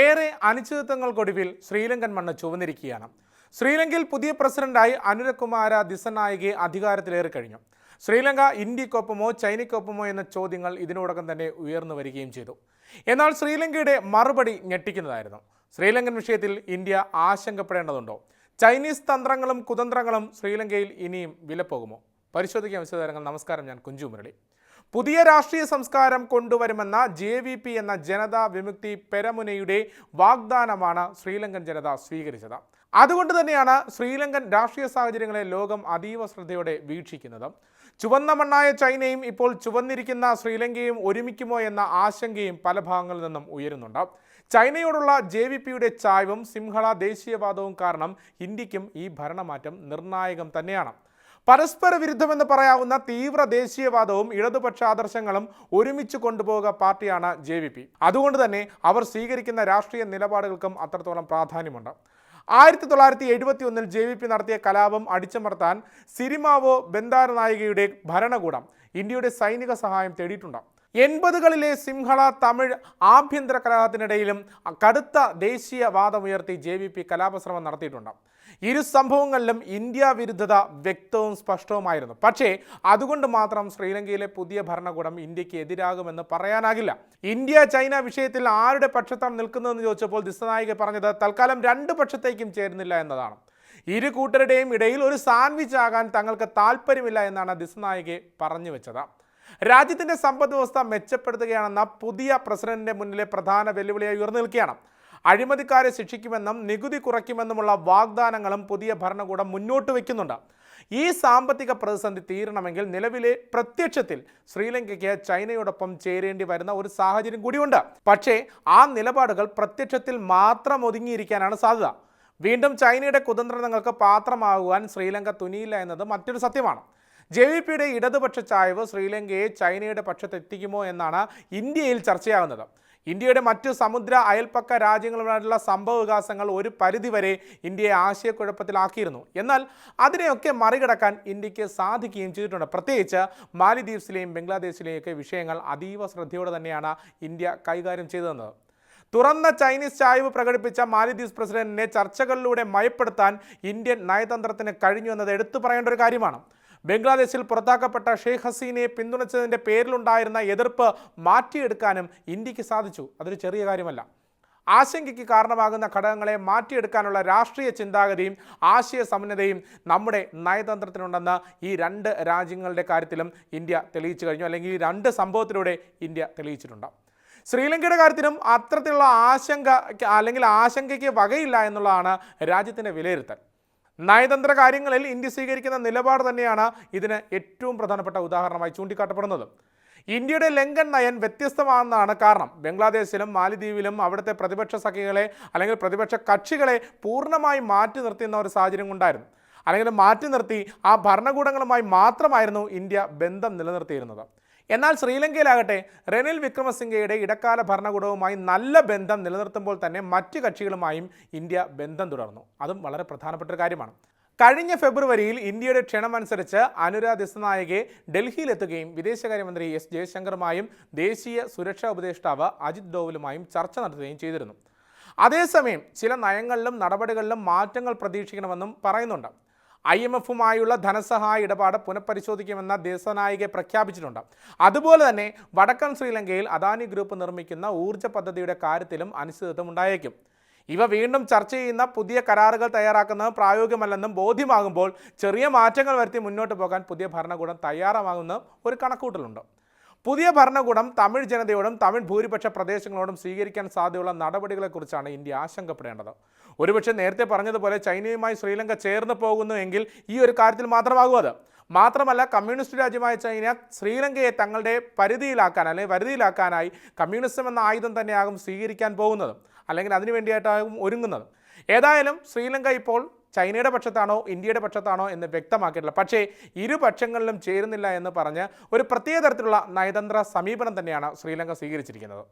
ഏറെ അനിശ്ചിതത്വങ്ങൾക്കൊടുവിൽ ശ്രീലങ്കൻ മണ്ണ് ചുവന്നിരിക്കുകയാണ്. ശ്രീലങ്കയിൽ പുതിയ പ്രസിഡന്റായി അനുരകുമാര ദിസനായികെ അധികാരത്തിലേറി കഴിഞ്ഞു. ശ്രീലങ്ക ഇന്ത്യക്കൊപ്പമോ ചൈനയ്ക്കൊപ്പമോ എന്ന ചോദ്യങ്ങൾ ഇതിനോടകം തന്നെ ഉയർന്നു വരികയും ചെയ്തു. എന്നാൽ ശ്രീലങ്കയുടെ മറുപടി ഞെട്ടിക്കുന്നതായിരുന്നു. ശ്രീലങ്കൻ വിഷയത്തിൽ ഇന്ത്യ ആശങ്കപ്പെടേണ്ടതുണ്ടോ? ചൈനീസ് തന്ത്രങ്ങളും കുതന്ത്രങ്ങളും ശ്രീലങ്കയിൽ ഇനിയും വിലപ്പോകുമോ? പരിശോധിക്കാൻ വിശദാരങ്ങൾ നമസ്കാരം ഞാൻ കുഞ്ചു മുരളി. പുതിയ രാഷ്ട്രീയ സംസ്കാരം കൊണ്ടുവരുമെന്ന ജെ വി പി എന്ന ജനതാ വിമുക്തി പെരമുനയുടെ വാഗ്ദാനമാണ് ശ്രീലങ്കൻ ജനത സ്വീകരിച്ചത്. അതുകൊണ്ട് തന്നെയാണ് ശ്രീലങ്കൻ രാഷ്ട്രീയ സാഹചര്യങ്ങളെ ലോകം അതീവ ശ്രദ്ധയോടെ വീക്ഷിക്കുന്നത്. ചുവന്ന മണ്ണായ ചൈനയും ഇപ്പോൾ ചുവന്നിരിക്കുന്ന ശ്രീലങ്കയും ഒരുമിക്കുമോ എന്ന ആശങ്കയും പല ഭാഗങ്ങളിൽ നിന്നും ഉയരുന്നുണ്ട്. ചൈനയോടുള്ള ജെ വി പിയുടെ ചായവും സിംഹള ദേശീയവാദവും കാരണം ഇന്ത്യക്കും ഈ ഭരണമാറ്റം നിർണായകം തന്നെയാണ്. പരസ്പര വിരുദ്ധമെന്ന് പറയാവുന്ന തീവ്ര ദേശീയവാദവും ഇടതുപക്ഷ ആദർശങ്ങളും ഒരുമിച്ച് കൊണ്ടുപോകുക പാർട്ടിയാണ് ജെ വി പി. അതുകൊണ്ട് തന്നെ അവർ സ്വീകരിക്കുന്ന രാഷ്ട്രീയ നിലപാടുകൾക്കും അത്രത്തോളം പ്രാധാന്യമുണ്ട്. ആയിരത്തി തൊള്ളായിരത്തി എഴുപത്തി ഒന്നിൽ ജെ വി പി നടത്തിയ കലാപം അടിച്ചമർത്താൻ സിരിമാവോ ബന്ദാരനായികയുടെ ഭരണകൂടം ഇന്ത്യയുടെ സൈനിക സഹായം തേടിയിട്ടുണ്ട്. എൺപതുകളിലെ സിംഹള തമിഴ് ആഭ്യന്തര കലാപത്തിനിടയിലും കടുത്ത ദേശീയ വാദമുയർത്തി ജെ വി പി കലാപശ്രമം നടത്തിയിട്ടുണ്ട്. ഇരു സംഭവങ്ങളിലും ഇന്ത്യ വിരുദ്ധത വ്യക്തവും സ്പഷ്ടവുമായിരുന്നു. പക്ഷേ അതുകൊണ്ട് മാത്രം ശ്രീലങ്കയിലെ പുതിയ ഭരണകൂടം ഇന്ത്യയ്ക്ക് എതിരാകുമെന്ന് പറയാനാകില്ല. ഇന്ത്യ ചൈന വിഷയത്തിൽ ആരുടെ പക്ഷത്താണ് നിൽക്കുന്നതെന്ന് ചോദിച്ചപ്പോൾ ദിസനായിക പറഞ്ഞത് തൽക്കാലം രണ്ട് പക്ഷത്തേക്കും ചേരുന്നില്ല എന്നതാണ്. ഇരു കൂട്ടരുടെയും ഇടയിൽ ഒരു സാൻഡ്വിച്ച് ആകാൻ തങ്ങൾക്ക് താല്പര്യമില്ല എന്നാണ് ദിസനായികെ പറഞ്ഞു വെച്ചത്. രാജ്യത്തിന്റെ സമ്പദ് വ്യവസ്ഥ മെച്ചപ്പെടുത്തുകയാണെന്ന പുതിയ പ്രസിഡന്റിന്റെ മുന്നിലെ പ്രധാന വെല്ലുവിളിയായി ഉയർന്നു നിൽക്കുകയാണ് അഴിമതിക്കാരെ ശിക്ഷിക്കുമെന്നും നികുതി കുറയ്ക്കുമെന്നുമുള്ള വാഗ്ദാനങ്ങളും പുതിയ ഭരണകൂടം മുന്നോട്ട് വയ്ക്കുന്നുണ്ട്. ഈ സാമ്പത്തിക പ്രതിസന്ധി തീരണമെങ്കിൽ നിലവിലെ പ്രത്യക്ഷത്തിൽ ശ്രീലങ്കയ്ക്ക് ചൈനയോടൊപ്പം ചേരേണ്ടി വരുന്ന ഒരു സാഹചര്യം കൂടിയുണ്ട്. പക്ഷേ ആ നിലപാടുകൾ പ്രത്യക്ഷത്തിൽ മാത്രം ഒതുങ്ങിയിരിക്കാനാണ് സാധ്യത. വീണ്ടും ചൈനയുടെ കുതന്ത്രങ്ങൾക്ക് പാത്രമാകുവാൻ ശ്രീലങ്ക തുനിയില്ല എന്നത് മറ്റൊരു സത്യമാണ്. ജെ വി പിയുടെ ഇടതുപക്ഷ ചായവ് ശ്രീലങ്കയെ ചൈനയുടെ പക്ഷത്തെത്തിക്കുമോ എന്നാണ് ഇന്ത്യയിൽ ചർച്ചയാകുന്നത് ഇന്ത്യയുടെ മറ്റ് സമുദ്ര അയൽപ്പക്ക രാജ്യങ്ങളുമായിട്ടുള്ള സംഭവ വികാസങ്ങൾ ഒരു പരിധിവരെ ഇന്ത്യയെ ആശയക്കുഴപ്പത്തിലാക്കിയിരുന്നു. എന്നാൽ അതിനെയൊക്കെ മറികടക്കാൻ ഇന്ത്യയ്ക്ക് സാധിക്കുകയും ചെയ്തിട്ടുണ്ട്. പ്രത്യേകിച്ച് മാലിദ്വീപ്സിലെയും ബംഗ്ലാദേശിലെയും ഒക്കെ വിഷയങ്ങൾ അതീവ ശ്രദ്ധയോടെ തന്നെയാണ് ഇന്ത്യ കൈകാര്യം ചെയ്തതെന്നത്. തുറന്ന ചൈനീസ് ചായ്വ് പ്രകടിപ്പിച്ച മാലിദ്വീപ്സ് പ്രസിഡന്റിനെ ചർച്ചകളിലൂടെ മയപ്പെടുത്താൻ ഇന്ത്യൻ നയതന്ത്രത്തിന് കഴിഞ്ഞു എന്നത് എടുത്തു പറയേണ്ട ഒരു കാര്യമാണ്. ബംഗ്ലാദേശിൽ പുറത്താക്കപ്പെട്ട ഷെയ്ഖ് ഹസീനയെ പിന്തുണച്ചതിന്റെ പേരിലുണ്ടായിരുന്ന എതിർപ്പ് മാറ്റിയെടുക്കാനും ഇന്ത്യയ്ക്ക് സാധിച്ചു. അതൊരു ചെറിയ കാര്യമല്ല. ആശങ്കയ്ക്ക് കാരണമാകുന്ന ഘടകങ്ങളെ മാറ്റിയെടുക്കാനുള്ള രാഷ്ട്രീയ ചിന്താഗതിയും ആശയ സമന്വതയും നമ്മുടെ നയതന്ത്രത്തിനുണ്ടെന്ന് ഈ രണ്ട് രാജ്യങ്ങളുടെ കാര്യത്തിലും ഇന്ത്യ തെളിയിച്ചു കഴിഞ്ഞു. അല്ലെങ്കിൽ ഈ രണ്ട് സംഭവത്തിലൂടെ ഇന്ത്യ തെളിയിച്ചിട്ടുണ്ട്. ശ്രീലങ്കയുടെ കാര്യത്തിലും അത്തരത്തിലുള്ള ആശങ്ക അല്ലെങ്കിൽ ആശങ്കയ്ക്ക് വകയില്ല എന്നുള്ളതാണ് രാജ്യത്തിന്റെ വിലയിരുത്തൽ. നയതന്ത്ര കാര്യങ്ങളിൽ ഇന്ത്യ സ്വീകരിക്കുന്ന നിലപാട് തന്നെയാണ് ഇതിന് ഏറ്റവും പ്രധാനപ്പെട്ട ഉദാഹരണമായി ചൂണ്ടിക്കാട്ടപ്പെടുന്നത്. ഇന്ത്യയുടെ ലങ്കൻ നയൻ വ്യത്യസ്തമാണെന്നാണ് കാരണം. ബംഗ്ലാദേശിലും മാലിദ്വീപിലും അവിടുത്തെ പ്രതിപക്ഷ സഖികളെ അല്ലെങ്കിൽ പ്രതിപക്ഷ കക്ഷികളെ പൂർണമായി മാറ്റി നിർത്തുന്ന ഒരു സാഹചര്യം ഉണ്ടായിരുന്നു. അല്ലെങ്കിൽ മാറ്റി നിർത്തി ആ ഭരണകൂടങ്ങളുമായി മാത്രമായിരുന്നു ഇന്ത്യ ബന്ധം നിലനിർത്തിയിരുന്നത്. എന്നാൽ ശ്രീലങ്കയിലാകട്ടെ റെനിൽ വിക്രമസിംഗയുടെ ഇടക്കാല ഭരണകൂടവുമായി നല്ല ബന്ധം നിലനിർത്തുമ്പോൾ തന്നെ മറ്റ് കക്ഷികളുമായും ഇന്ത്യ ബന്ധം തുടർന്നു. അതും വളരെ പ്രധാനപ്പെട്ട ഒരു കാര്യമാണ്. കഴിഞ്ഞ ഫെബ്രുവരിയിൽ ഇന്ത്യയുടെ ക്ഷണമനുസരിച്ച് അനുരാ ദിസനായകെ ഡൽഹിയിലെത്തുകയും വിദേശകാര്യമന്ത്രി എസ് ജയശങ്കറുമായും ദേശീയ സുരക്ഷാ ഉപദേഷ്ടാവ് അജിത് ഡോവലുമായും ചർച്ച നടത്തുകയും ചെയ്തിരുന്നു. അതേസമയം ചില നയങ്ങളിലും നടപടികളിലും മാറ്റങ്ങൾ പ്രതീക്ഷിക്കണമെന്നും പറയുന്നുണ്ട്. ഐ എം എഫുമായുള്ള ധനസഹായ ഇടപാട് പുനഃപരിശോധിക്കുമെന്ന ദേശനായികെ പ്രഖ്യാപിച്ചിട്ടുണ്ട്. അതുപോലെ തന്നെ വടക്കൻ ശ്രീലങ്കയിൽ അദാനി ഗ്രൂപ്പ് നിർമ്മിക്കുന്ന ഊർജ പദ്ധതിയുടെ കാര്യത്തിലും അനിശ്ചിതത്വം ഉണ്ടായേക്കും. ഇവ വീണ്ടും ചർച്ച ചെയ്യുന്ന പുതിയ കരാറുകൾ തയ്യാറാക്കുന്നത് പ്രായോഗികമല്ലെന്നും ബോധ്യമാകുമ്പോൾ ചെറിയ മാറ്റങ്ങൾ വരുത്തി മുന്നോട്ട് പോകാൻ പുതിയ ഭരണകൂടം തയ്യാറാകുമെന്ന് ഒരു കണക്കൂട്ടലുണ്ട് പുതിയ ഭരണകൂടം തമിഴ് ജനതയോടും തമിഴ് ഭൂരിപക്ഷ പ്രദേശങ്ങളോടും സ്വീകരിക്കാൻ സാധ്യതയുള്ള നടപടികളെക്കുറിച്ചാണ് ഇന്ത്യ ആശങ്കപ്പെടേണ്ടത്. ഒരുപക്ഷെ നേരത്തെ പറഞ്ഞതുപോലെ ചൈനയുമായി ശ്രീലങ്ക ചേർന്ന് പോകുന്നു എങ്കിൽ ഈ ഒരു കാര്യത്തിൽ മാത്രമാകും അത്. മാത്രമല്ല കമ്മ്യൂണിസ്റ്റ് രാജ്യമായ ചൈന ശ്രീലങ്കയെ തങ്ങളുടെ പരിധിയിലാക്കാൻ അല്ലെങ്കിൽ വരുതിയിലാക്കാനായി കമ്മ്യൂണിസം എന്ന ആയുധം തന്നെയാകും സ്വീകരിക്കാൻ പോകുന്നത് അല്ലെങ്കിൽ അതിനു വേണ്ടിയിട്ടാകും ഒരുങ്ങുന്നത്. ഏതായാലും ശ്രീലങ്ക ഇപ്പോൾ ചൈനയുടെ പക്ഷത്താണോ ഇന്ത്യയുടെ പക്ഷത്താണോ എന്ന് വ്യക്തമാക്കിയിട്ടില്ല. പക്ഷേ ഇരുപക്ഷങ്ങളിലും ചേരുന്നില്ല എന്ന് പറഞ്ഞ് ഒരു പ്രത്യേക തരത്തിലുള്ള നയതന്ത്ര സമീപനം തന്നെയാണ് ശ്രീലങ്ക സ്വീകരിച്ചിരിക്കുന്നത്.